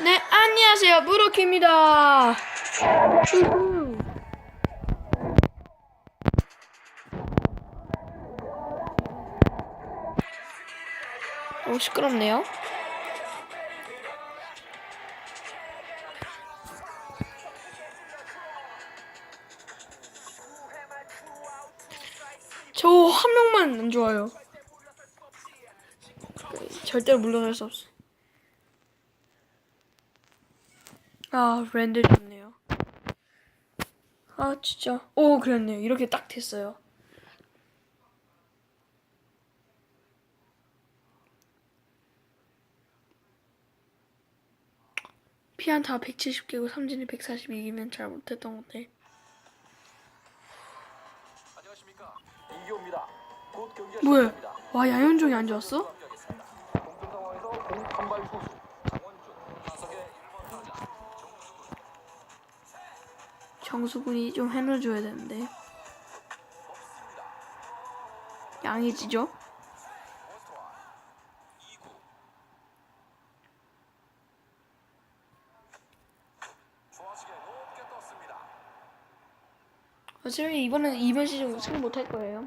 네, 안녕하세요. 무로키입니다. 오, 시끄럽네요. 저 한 명만 안 좋아요. 절대로 물러날 수 없어. 아, 렌더 좋네요. 아, 진짜. 오, 그랬네요. 이렇게 딱 됐어요. 피안타 170개고 삼진이 142개면 잘 못했던 건데. 뭐야? 와, 야연종이 안 좋았어? 정수군이 좀 해줘야 되는데. 양이지죠? 원스트와 2구 좌측에 높게 떴습니다. 어차피 이번엔 이번 시즌 우승 못할 거예요.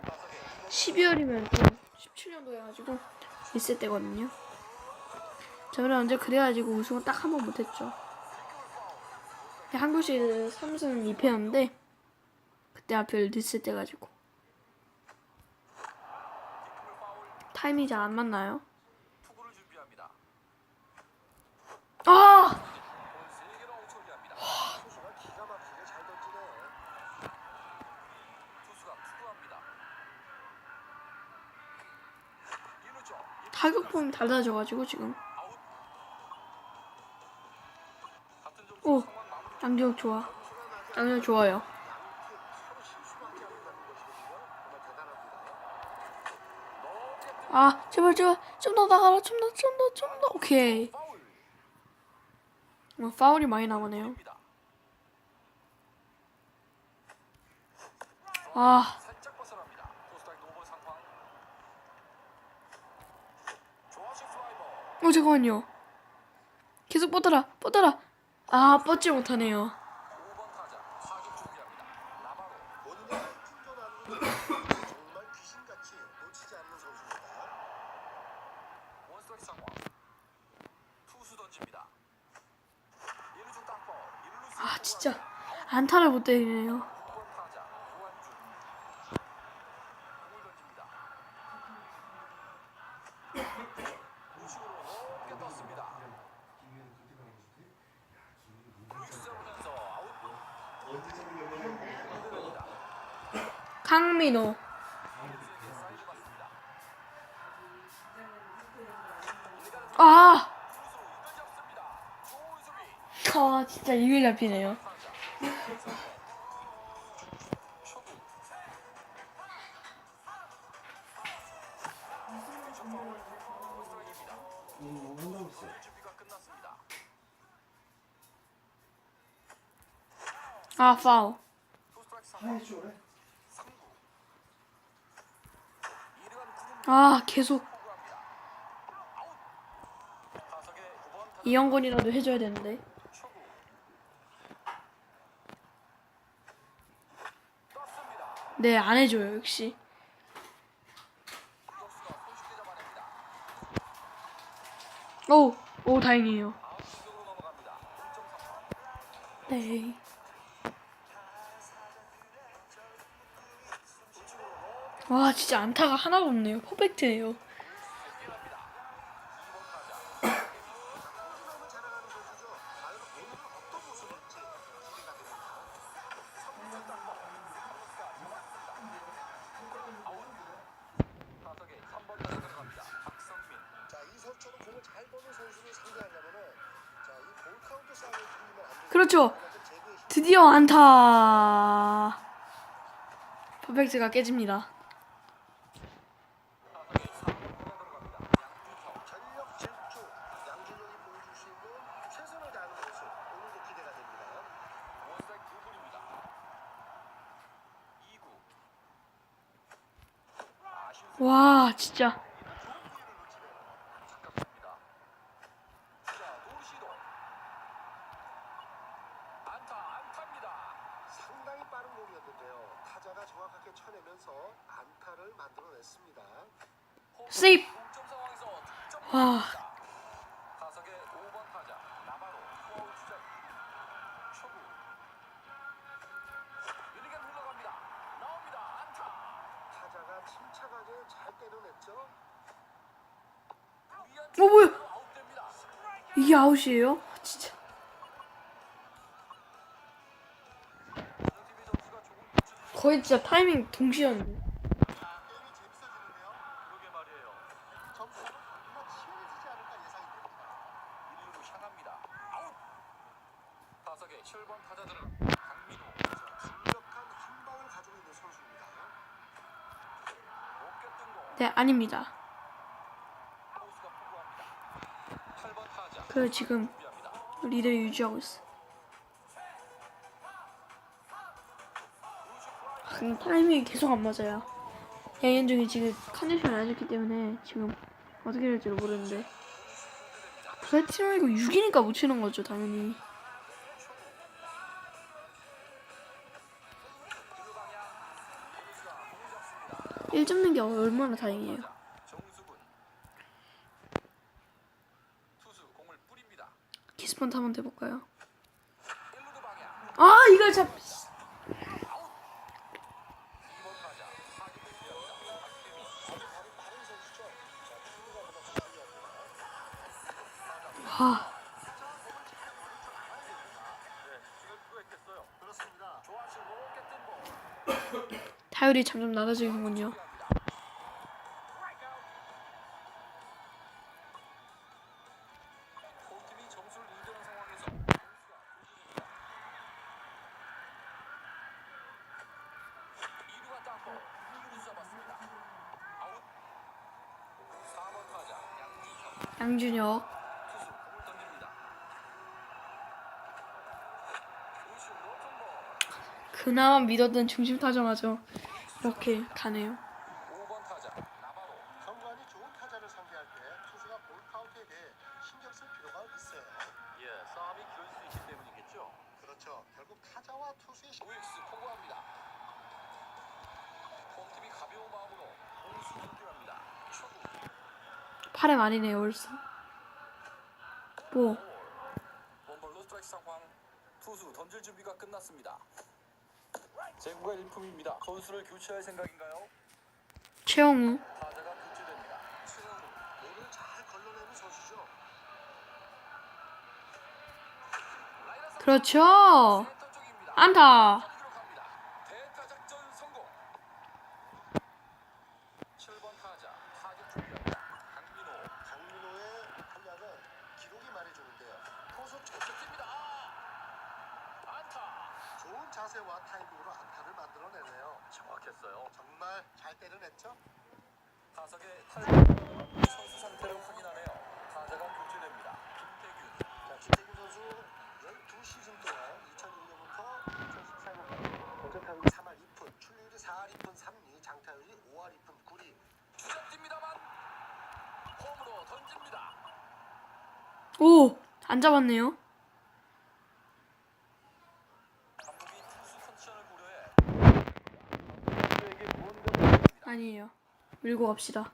12월이면 또 17년도 해가지고 있을 때거든요. 저는 언제 그래가지고 우승을 딱한 번 못했죠. 한국 시리즈 3승 2패였는데 그때 하필 리셋 돼가지고 타이밍이 잘 안 맞나요? 아! 본 세개로 아웃처리합니다. 투수가 기가 막히게 잘 던지네. 투수가 투구합니다. 1루죠. 타격폼이 달라져가지고 지금 양지혁 좋아. 양지혁 좋아요. 아 제발 제발. 좀 더 나가라. 좀 더 좀 더 좀 더. 오케이. 어, 파울이 많이 나오네요. 아. 어 잠깐만요. 계속 뻗어라. 뻗어라 아 뻗지 못하네요 5번 타자 타격 준비합니다. 나바로. 본인의 충돌하는 정말 귀신같이 놓치지 않는 선수입니다. 원스트라이크 상황. 투수 던집니다. 1루 땅볼. 1루 아 진짜 안타를 못 때리네요 6번 타자 조한준. 공을 던집니다. 우측으로 높게 떴습니다. 잡으면서 아웃. 흔들립니다. 강민호. 아. 아 진짜 이글 잡히네요. 아 파울 투 스트라이크 상황. 3구. 이르간 구름 아 계속 구합니다. 아웃. 타석의 9번 타자 이영건이라도 해줘야 되는데. 네 안 해줘요 역시 잡아냅니다. 오, 오 다행이에요 아웃 공격으로 넘어갑니다. 1점 상황. 네 와 진짜 안타가 하나도 없네요 퍼펙트네요 타석에 3번 타자 들어갑니다. 박성민. 자, 이설처럼 공을 잘 보는 선수를 상대하려면은 자, 이볼 카운트 싸움을 들이면 안 되고 그렇죠 드디어 안타 퍼펙트가 깨집니다 와 진짜. 스입 와. 어, 뭐야? 이게 아웃이에요? 진짜. 거의 진짜 타이밍 동시였는데. 게임이 재밌어지는데요. 그러게 말이에요 점수가 정말 치열해지지 않을까 예상이 됩니다. 1루로 향합니다 아웃 타석의 7번 타자들은 강민호 강력한 한 방을 가지고 있는 선수입니다. 높게 뜬공 네, 아닙니다. 포수가 포구합니다 8번 타자 그 지금 리드를 유지하고 있어. 음, 타이밍이 계속 안 맞아요. 양현종이 지금 컨디션이 안 좋기 때문에 지금 어떻게 될지 모르는데. 플래티넘이고 6이니까 못 치는 거죠, 당연히. 일 잡는 게 얼마나 다행이에요. 정수근 투수 공을 뿌립니다 키스펀트 한번 해볼까요? 1루도 방향. 아, 이걸 잡. 2번 타자 타격 준비합니다. 박혜 볼 그나마 믿었던 중심 타자마저 이렇게 가네요. 팔에 많이 내요 벌써. 뭐. 원볼로 스트라이크 상황. 투수 던질 준비가 끝났습니다. 제구가 일품입니다. 선수를 교체할 생각인가요? 최영우. 그렇죠. 안타. 자세와 타이밍으로 안타를 만들어내네요. 정확했어요 정말 잘 때려냈죠. 타석의 탈 선수 상태를 확인하네요 타자가 교체됩니다 김태균 자, 김태균 선수 12시즌 동안 2006년부터 2014년까지 공격 타율이 3할 2푼, 출루율이 4할 2푼 3리, 장타율이 5할 2푼 9리. 주잡집니다만 홈으로 던집니다 오, 안 잡았네요. 밀고 갑시다.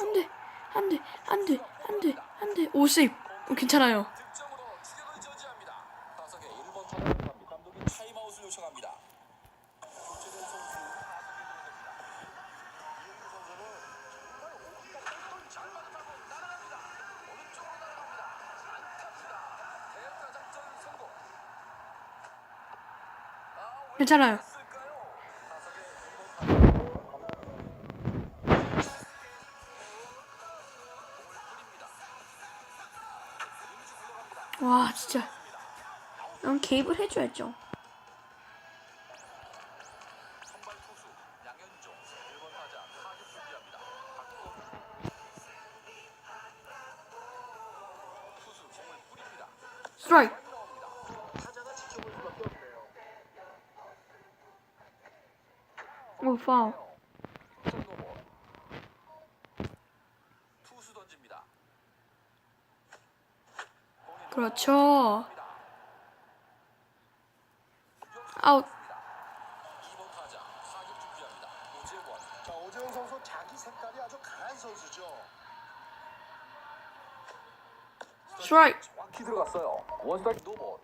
안 돼, 안 돼, 안 돼, 안 돼, 안 돼. 오, 세이프. 어, 괜찮아요. 득점으로 추격을 저지합니다 타석의 1번 타자를 갑니다 감독이 타임아웃을 요청합니다 교체된 선수 타석에 들어섭니다 이영규 선수는 정말 오기가 똘똘 잘 맞았다고 날아갑니다 오른쪽으로 날아갑니다 안타입니다 대타 작전 성공 아, 왜 괜찮아요. 박건우 투수 공을 뿌립니다. 스트라이크. 오, 파울. 투수 던집니다. 그렇죠. 아웃. 2번 타자 타격 준비합니다. 오재원 자, 오재훈 선수 자기 색깔이 아주 강한 선수죠. 스트라이크. 정확히 들어갔어요. 원스트라이크 노볼.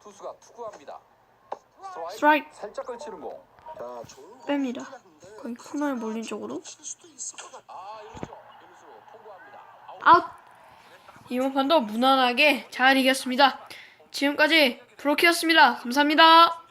투수가 투구합니다. 스트라이크. 살짝 걸치는 공. 뺍니다. 거의 코너에 몰린 쪽으로. 아. 아웃. 이번 판도 무난하게 잘 이겼습니다. 지금까지 브로키였습니다. 감사합니다.